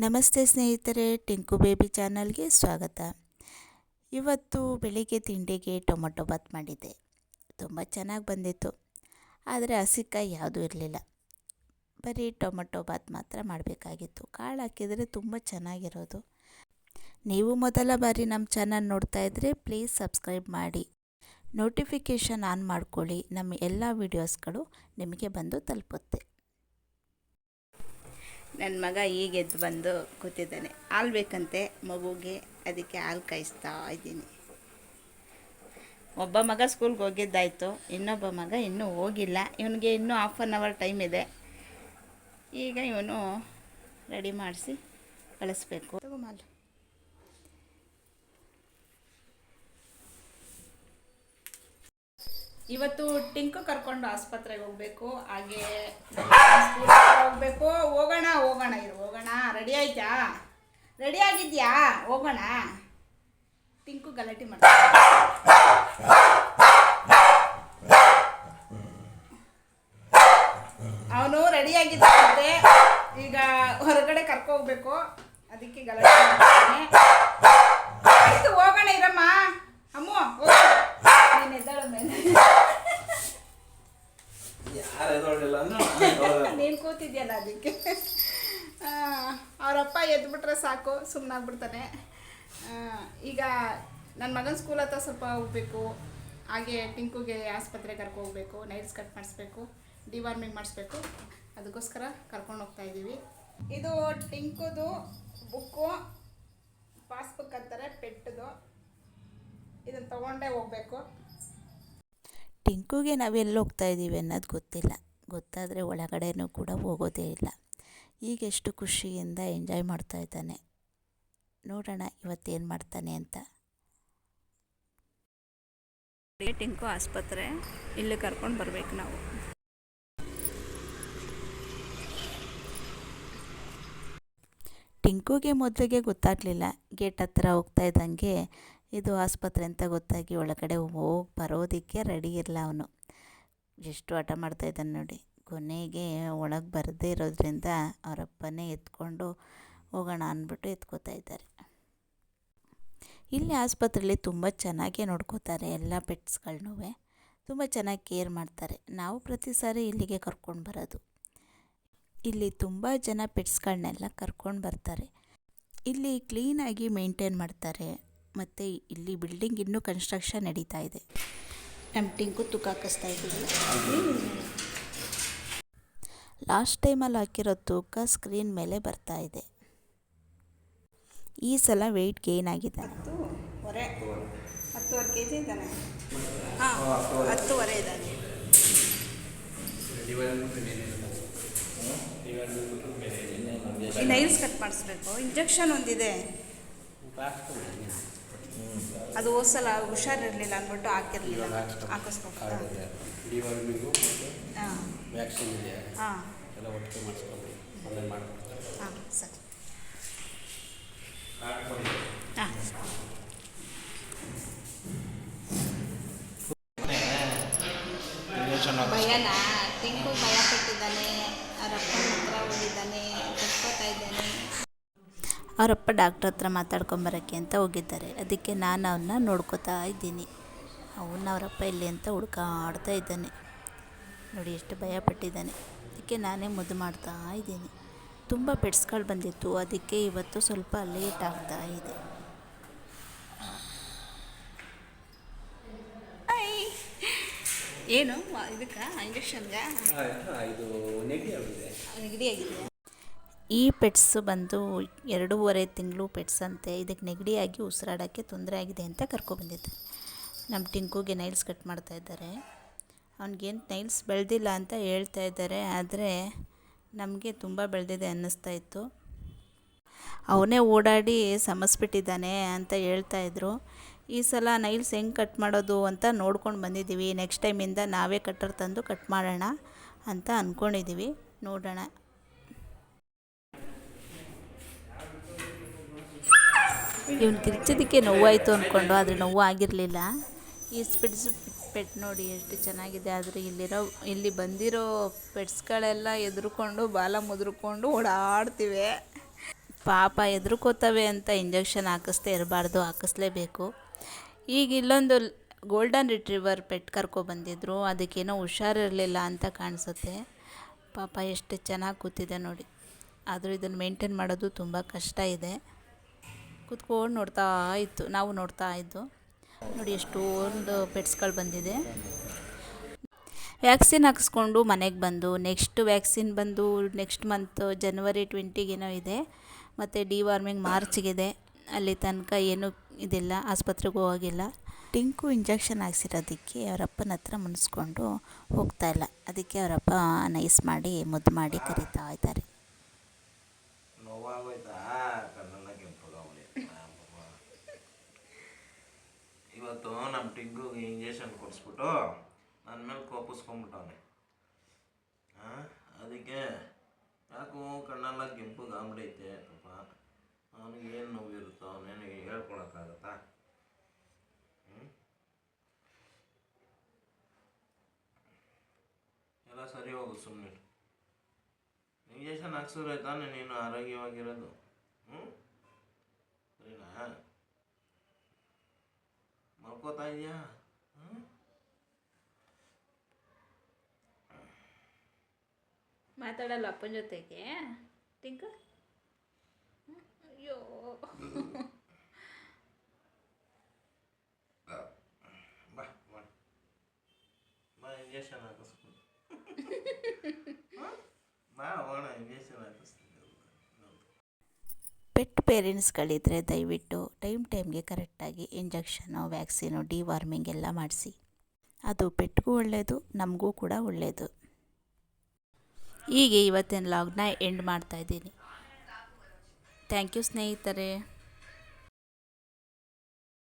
ನಮಸ್ತೆ ಸ್ನೇಹಿತರೆ, ಟಿಂಕು ಬೇಬಿ ಚಾನಲ್ಗೆ ಸ್ವಾಗತ. ಇವತ್ತು ಬೆಳಿಗ್ಗೆ ತಿಂಡಿಗೆ ಟೊಮೊಟೊ ಬಾತ್ ಮಾಡಿದ್ದೆ. ತುಂಬ ಚೆನ್ನಾಗಿ ಬಂದಿತ್ತು. ಆದರೆ ಹಸಿಕಾಯಿ ಯಾವುದೂ ಇರಲಿಲ್ಲ. ಬರೀ ಟೊಮೊಟೊ ಬಾತ್ ಮಾತ್ರ ಮಾಡಬೇಕಾಗಿತ್ತು. ಕಾಳು ಹಾಕಿದರೆ ತುಂಬ ಚೆನ್ನಾಗಿರೋದು. ನೀವು ಮೊದಲ ಬಾರಿ ನಮ್ಮ ಚಾನಲ್ ನೋಡ್ತಾ ಇದ್ದರೆ ಪ್ಲೀಸ್ ಸಬ್ಸ್ಕ್ರೈಬ್ ಮಾಡಿ. ನೋಟಿಫಿಕೇಷನ್ ಆನ್ ಮಾಡ್ಕೊಳ್ಳಿ. ನಮ್ಮ ಎಲ್ಲ ವೀಡಿಯೋಸ್ಗಳು ನಿಮಗೆ ಬಂದು ತಲುಪುತ್ತೆ. ನನ್ನ ಮಗ ಈಗ ಎದ್ದು ಬಂದು ಕೂತಿದ್ದಾನೆ. ಹಾಲು ಬೇಕಂತೆ? ಮಗುಗೆ ಅದಕ್ಕೆ ಹಾಲು ಕಾಯಿಸ್ತಾ ಇದ್ದೀನಿ. ಒಬ್ಬ ಮಗ ಸ್ಕೂಲ್ಗೆ ಹೋಗಿದ್ದಾಯಿತು. ಇನ್ನೊಬ್ಬ ಮಗ ಇನ್ನೂ ಹೋಗಿಲ್ಲ. ಇವನಿಗೆ ಇನ್ನೂ ಹಾಫ್ ಆನ್ ಅವರ್ ಟೈಮ್ ಇದೆ. ಈಗ ಇವನು ರೆಡಿ ಮಾಡಿಸಿ ಕಳಿಸ್ಬೇಕು. ಇವತ್ತು ಟಿಂಕು ಕರ್ಕೊಂಡು ಆಸ್ಪತ್ರೆಗೆ ಹೋಗ್ಬೇಕು. ಹಾಗೆ ಹೋಗ್ಬೇಕು. ಹೋಗೋಣ ಹೋಗೋಣ ಇರು, ಹೋಗೋಣ. ರೆಡಿ ಆಯ್ತಾ? ರೆಡಿ ಆಗಿದ್ಯಾ? ಹೋಗೋಣ. ಟಿಂಕು ಗಲಾಟೆ ಮಾಡ್ತಾನೆ ಅವನು ರೆಡಿ ಆಗಿದ್ದಂತೆ ಈಗ ಹೊರಗಡೆ ಕರ್ಕೊ ಹೋಗ್ಬೇಕು. ಅದಕ್ಕೆ ಗಲಾಟೆ ಮಾಡ್ತಾನೆ ಆಯ್ತು ಹೋಗೋಣ ಇರಮ್ಮ ಅಮ್ಮು ಹೋಗು. ನೀನ್ ಎದ್ದೇಳು ಮೇಲೆ ಯಾರು ಎದೊಳ್ಳಿಲ್ಲ ಅಂದ್ರೆ ನಾನು ಎದ್ದೊಳ್ದೆ. ನೀನು ಕೂತಿದ್ಯಲ್ಲ ಅದಕ್ಕೆ. ಅವರಪ್ಪ ಎದ್ಬಿಟ್ರೆ ಸಾಕು ಸುಮ್ಮನಾಗ್ಬಿಡ್ತಾನೆ ಈಗ ನನ್ನ ಮಗನ ಸ್ಕೂಲ್ ಹತ್ರ ಸ್ವಲ್ಪ ಹೋಗ್ಬೇಕು. ಹಾಗೆ ಟಿಂಕುಗೆ ಆಸ್ಪತ್ರೆಗೆ ಕರ್ಕೊ ಹೋಗ್ಬೇಕು ನೈಲ್ಸ್ ಕಟ್ ಮಾಡಿಸ್ಬೇಕು ಡಿವಾರ್ಮಿಂಗ್ ಮಾಡಿಸ್ಬೇಕು. ಅದಕ್ಕೋಸ್ಕರ ಕರ್ಕೊಂಡು ಹೋಗ್ತಾ ಇದ್ದೀವಿ. ಇದು ಟಿಂಕುದು ಬುಕ್ಕು, ಪಾಸ್ಬುಕ್ ಅಂತಾರೆ, ಪೆಟ್ಟದು. ಇದನ್ನು ತೊಗೊಂಡೇ ಹೋಗ್ಬೇಕು. ಟಿಂಕುಗೆ ನಾವೆಲ್ಲಿ ಹೋಗ್ತಾ ಇದ್ದೀವಿ ಅನ್ನೋದು ಗೊತ್ತಿಲ್ಲ. ಗೊತ್ತಾದರೆ ಒಳಗಡೆನೂ ಕೂಡ ಹೋಗೋದೇ ಇಲ್ಲ. ಈಗ ಎಷ್ಟು ಖುಷಿಯಿಂದ ಎಂಜಾಯ್ ಮಾಡ್ತಾ ಇದ್ದಾನೆ. ನೋಡೋಣ ಇವತ್ತೇನು ಮಾಡ್ತಾನೆ ಅಂತ. ಟಿಂಕು ಆಸ್ಪತ್ರೆ. ಇಲ್ಲಿ ಕರ್ಕೊಂಡು ಬರ್ಬೇಕು ನಾವು. ಟಿಂಕುಗೆ ಮೊದಲಿಗೆ ಗೊತ್ತಾಗಲಿಲ್ಲ. ಗೇಟ್ ಹತ್ತಿರ ಹೋಗ್ತಾ ಇದ್ದಂಗೆ ಇದು ಆಸ್ಪತ್ರೆ ಅಂತ ಗೊತ್ತಾಗಿ ಒಳಗಡೆ ಹೋಗಿ ಬರೋದಕ್ಕೆ ರೆಡಿ ಇರಲ್ಲ ಅವನು. ಎಷ್ಟು ಹಠ ಮಾಡ್ತಾ ಇದ್ದಾನೆ ನೋಡಿ. ಕೊನೆಗೆ ಒಳಗೆ ಬರದೇ ಇರೋದ್ರಿಂದ ಅವರಪ್ಪನೇ ಎತ್ಕೊಂಡು ಹೋಗೋಣ ಅಂದ್ಬಿಟ್ಟು ಎತ್ಕೋತಾ ಇದ್ದಾರೆ. ಇಲ್ಲಿ ಆಸ್ಪತ್ರೆಯಲ್ಲಿ ತುಂಬ ಚೆನ್ನಾಗೇ ನೋಡ್ಕೋತಾರೆ ಎಲ್ಲ ಪೆಟ್ಸ್ಗಳನ್ನೂ ತುಂಬ ಚೆನ್ನಾಗಿ ಕೇರ್ ಮಾಡ್ತಾರೆ. ನಾವು ಪ್ರತಿ ಸಾರಿ ಇಲ್ಲಿಗೆ ಕರ್ಕೊಂಡು ಬರೋದು. ಇಲ್ಲಿ ತುಂಬ ಜನ ಪೆಟ್ಸ್ಗಳನ್ನೆಲ್ಲ ಕರ್ಕೊಂಡು ಬರ್ತಾರೆ. ಇಲ್ಲಿ ಕ್ಲೀನಾಗಿ ಮೇಂಟೈನ್ ಮಾಡ್ತಾರೆ. ಮತ್ತು ಇಲ್ಲಿ ಬಿಲ್ಡಿಂಗ್ ಇನ್ನೂ ಕನ್ಸ್ಟ್ರಕ್ಷನ್ ನಡೀತಾ ಇದೆ. ನಮ್ಮ ಟಿಂಕು ತೂಕ ಹಾಕಿಸ್ತಾ ಇದ್ದೀವಿ. ಲಾಸ್ಟ್ ಟೈಮಲ್ಲಿ ಹಾಕಿರೋ ತೂಕ ಸ್ಕ್ರೀನ್ ಮೇಲೆ ಬರ್ತಾ ಇದೆ. ಈ ಸಲ ವೆಯ್ಟ್ ಗೇನ್ ಆಗಿದೆ. ಹತ್ತುವರೆ ಹತ್ತುವರೆ ಕೆ ಜಿ ಇದ್ದಾನೆ. ಹಾಂ ಹತ್ತುವರೆ ಇದ್ದಾನೆ. ನೈಲ್ಸ್ ಕಟ್ ಮಾಡಿಸ್ಬೇಕು. ಇಂಜೆಕ್ಷನ್ ಒಂದಿದೆ. ಅದು ಓದ್ಸಲ ಹುಷಾರಿರಲಿಲ್ಲ ಅಂದ್ಬಿಟ್ಟು ಹಾಕಿರಲಿಲ್ಲ. ಹಾಂ. ಸರಿ. ಭಯನ? ಟಿಂಕು ಭಯ ಪಟ್ಟಿದ್ದಾನೆ. ಅವರಪ್ಪ ಹತ್ರ ಹೋಗಿದ್ದಾನೆ ಕಟ್ಕೋತಾ ಇದ್ದಾನೆ ಅವರಪ್ಪ ಡಾಕ್ಟ್ರ್ ಹತ್ರ ಮಾತಾಡ್ಕೊಂಬರೋಕ್ಕೆ ಅಂತ ಹೋಗಿದ್ದಾರೆ. ಅದಕ್ಕೆ ನಾನು ಅವನ್ನ ನೋಡ್ಕೋತಾ ಇದ್ದೀನಿ. ಅವನ್ನ ಅವರಪ್ಪ ಎಲ್ಲಿ ಅಂತ ಹುಡ್ಕಾಡ್ತಾ ಇದ್ದಾನೆ. ನೋಡಿ ಎಷ್ಟು ಭಯ ಪಟ್ಟಿದ್ದಾನೆ ಅದಕ್ಕೆ ನಾನೇ ಮುದ್ದು ಮಾಡ್ತಾ ಇದ್ದೀನಿ. ತುಂಬ ಪೆಟ್ಸ್ಗಳು ಬಂದಿತ್ತು. ಅದಕ್ಕೆ ಇವತ್ತು ಸ್ವಲ್ಪ ಲೇಟ್ ಆಗ್ತಾ ಇದೆ. ಏನು? ಇದಕ್ಕೆ ಇಂಜೆಕ್ಷನ್ಗೆ ಇದು ನೆಗಡಿ ಆಗಿದೆ. ನೆಗಡಿ ಆಗಿದೆ. ಈ ಪೆಟ್ಸ್ ಬಂದು ಎರಡೂವರೆ ತಿಂಗಳು ಪೆಟ್ಸ್ ಅಂತೆ, ಇದಕ್ಕೆ ನೆಗಡಿಯಾಗಿ ಉಸಿರಾಡೋಕ್ಕೆ ತೊಂದರೆ ಆಗಿದೆ ಅಂತ ಕರ್ಕೊಬಂದಿದ್ದೆ ನಮ್ಮ ಟಿಂಕುಗೆ ನೈಲ್ಸ್ ಕಟ್ ಮಾಡ್ತಾ ಇದ್ದಾರೆ. ಅವ್ನಿಗೇನು ನೈಲ್ಸ್ ಬೆಳೆದಿಲ್ಲ ಅಂತ ಹೇಳ್ತಾ ಇದ್ದಾರೆ, ಆದರೆ ನಮಗೆ ತುಂಬ ಬೆಳೆದಿದೆ ಅನ್ನಿಸ್ತಾ ಇತ್ತು. ಅವನೇ ಓಡಾಡಿ ಸಮಸ್ಬಿಟ್ಟಿದ್ದಾನೆ ಅಂತ ಹೇಳ್ತಾ ಇದ್ರು. ಈ ಸಲ ನೈಲ್ಸ್ ಹೆಂಗೆ ಕಟ್ ಮಾಡೋದು ಅಂತ ನೋಡ್ಕೊಂಡು ಬಂದಿದ್ದೀವಿ. ನೆಕ್ಸ್ಟ್ ಟೈಮಿಂದ ನಾವೇ ಕಟ್ಟರ್ ತಂದು ಕಟ್ ಮಾಡೋಣ ಅಂತ ಅಂದ್ಕೊಂಡಿದ್ದೀವಿ ನೋಡೋಣ. ಇವನು ಕಿರ್ಚೋದಕ್ಕೆ ನೋವಾಯಿತು ಅಂದ್ಕೊಂಡು ಆದರೆ ನೋವು ಆಗಿರಲಿಲ್ಲ ಈ ಸ್ಪಿಡ್ಸ್ ಪೆಟ್ ನೋಡಿ ಎಷ್ಟು ಚೆನ್ನಾಗಿದೆ. ಆದರೆ ಇಲ್ಲಿರೋ, ಇಲ್ಲಿ ಬಂದಿರೋ ಪೆಟ್ಸ್ಗಳೆಲ್ಲ ಎದುರುಕೊಂಡು, ಬಾಲ ಮುದುರ್ಕೊಂಡು ಓಡಾಡ್ತಿವೆ. ಪಾಪ ಎದುರುಕೋತವೆ ಅಂತ ಇಂಜೆಕ್ಷನ್ ಹಾಕಿಸ್ತೇ ಇರಬಾರ್ದು, ಹಾಕಿಸ್ಲೇಬೇಕು. ಈಗ ಇಲ್ಲೊಂದು ಗೋಲ್ಡನ್ ರಿಟ್ರೀವರ್ ಪೆಟ್ ಕರ್ಕೊಬಂದಿದ್ರು ಅದಕ್ಕೇನೋ ಹುಷಾರಿರಲಿಲ್ಲ ಅಂತ ಕಾಣಿಸುತ್ತೆ. ಪಾಪ ಎಷ್ಟು ಚೆನ್ನಾಗಿ ಕೂತಿದೆ ನೋಡಿ. ಆದರೂ ಇದನ್ನು ಮೇಂಟೈನ್ ಮಾಡೋದು ತುಂಬ ಕಷ್ಟ ಇದೆ. ಕೂತ್ಕೊಂಡು ನೋಡ್ತಾ ಇತ್ತು, ನಾವು ನೋಡ್ತಾ ಇದ್ದು. ನೋಡಿ ಎಷ್ಟೊಂದು ಪೆಟ್ಸ್ಗಳು ಬಂದಿದೆ. ವ್ಯಾಕ್ಸಿನ್ ಹಾಕಿಸ್ಕೊಂಡು ಮನೆಗೆ ಬಂದು ನೆಕ್ಸ್ಟ್ ವ್ಯಾಕ್ಸಿನ್ ಬಂದು ನೆಕ್ಸ್ಟ್ ಮಂತ್ ಜನವರಿ ಟ್ವೆಂಟಿಗೇನೋ ಇದೆ. ಮತ್ತು ಡಿ ವಾರ್ಮಿಂಗ್ ಮಾರ್ಚ್ಗಿದೆ. ಅಲ್ಲಿ ತನಕ ಏನೂ ಇದಿಲ್ಲ, ಆಸ್ಪತ್ರೆಗೂ ಹೋಗಿಲ್ಲ. ಟಿಂಕು ಇಂಜೆಕ್ಷನ್ ಹಾಕ್ಸಿರೋದಕ್ಕೆ ಅವರಪ್ಪನ ಹತ್ರ ಮುನಿಸ್ಕೊಂಡು ಹೋಗ್ತಾ ಇಲ್ಲ. ಅದಕ್ಕೆ ಅವರಪ್ಪ ನೈಸ್ ಮಾಡಿ, ಮುದ್ದು ಮಾಡಿ ಕರಿತಾ ಇದ್ದಾರೆ. ಇವತ್ತು ನಮ್ಮ ಟಿಂಗುಗೆ ಇಂಜೆಕ್ಷನ್ ಕೊಡಿಸ್ಬಿಟ್ಟು ನನ್ನ ಮೇಲೆ ಕೋಪಿಸ್ಕೊಂಬಿಟ್ಟವನೆ ಅದಕ್ಕೆ ಯಾಕೋ ಕಣ್ಣೆಲ್ಲ ಕೆಂಪಗಾಗ್ಬಿಡೈತೆ ಪಾಪ. ಅವನಿಗೆ ಏನು ನೋವಿರುತ್ತೋ ಅವನೇನು ಹೇಳ್ಕೊಳಕ್ಕಾಗತ್ತಾ? ಹ್ಞೂ ಎಲ್ಲ ಸರಿ ಹೋಗು ಸುಮ್ಮನೆ ಇಂಜೆಕ್ಷನ್ ಹಾಕ್ಸಿದ್ರೆ ತಾನೇ ನೀನು ಆರೋಗ್ಯವಾಗಿರೋದು. ಹ್ಞೂ ಸರಿನಾ? ಮಲ್ಕೋತಾ ಇದೆಯಾ ಹ್ಞೂ ಮಾತಾಡಲ್ಲ ಅಪ್ಪನ ಜೊತೆಗೆ? ಟಿಂಕ ಅಯ್ಯೋ. ಬಾ ಬಾ ಇಂಜೆಕ್ಷನ್ ಹಾಕಿಸ್ಕೊಂಡು ಬಾ ಹೋಗೋಣ ಇಂಜೆಕ್ಷನ್ ಪೇರೆಂಟ್ಸ್ಗಳಿದ್ದರೆ ದಯವಿಟ್ಟು ಟೈಮ್ ಟೈಮ್ಗೆ ಕರೆಕ್ಟಾಗಿ ಇಂಜೆಕ್ಷನು, ವ್ಯಾಕ್ಸಿನು, ಡಿವಾರ್ಮಿಂಗ್ ಎಲ್ಲ ಮಾಡಿಸಿ. ಅದು ಪೆಟ್ಟಿಗೂ ಒಳ್ಳೆಯದು ನಮಗೂ ಕೂಡ ಒಳ್ಳೆಯದು ಹೀಗೆ ಇವತ್ತಿನ ಲಾಗ್ನ ಎಂಡ್ ಮಾಡ್ತಾಯಿದ್ದೀನಿ ಥ್ಯಾಂಕ್ ಯು ಸ್ನೇಹಿತರೆ.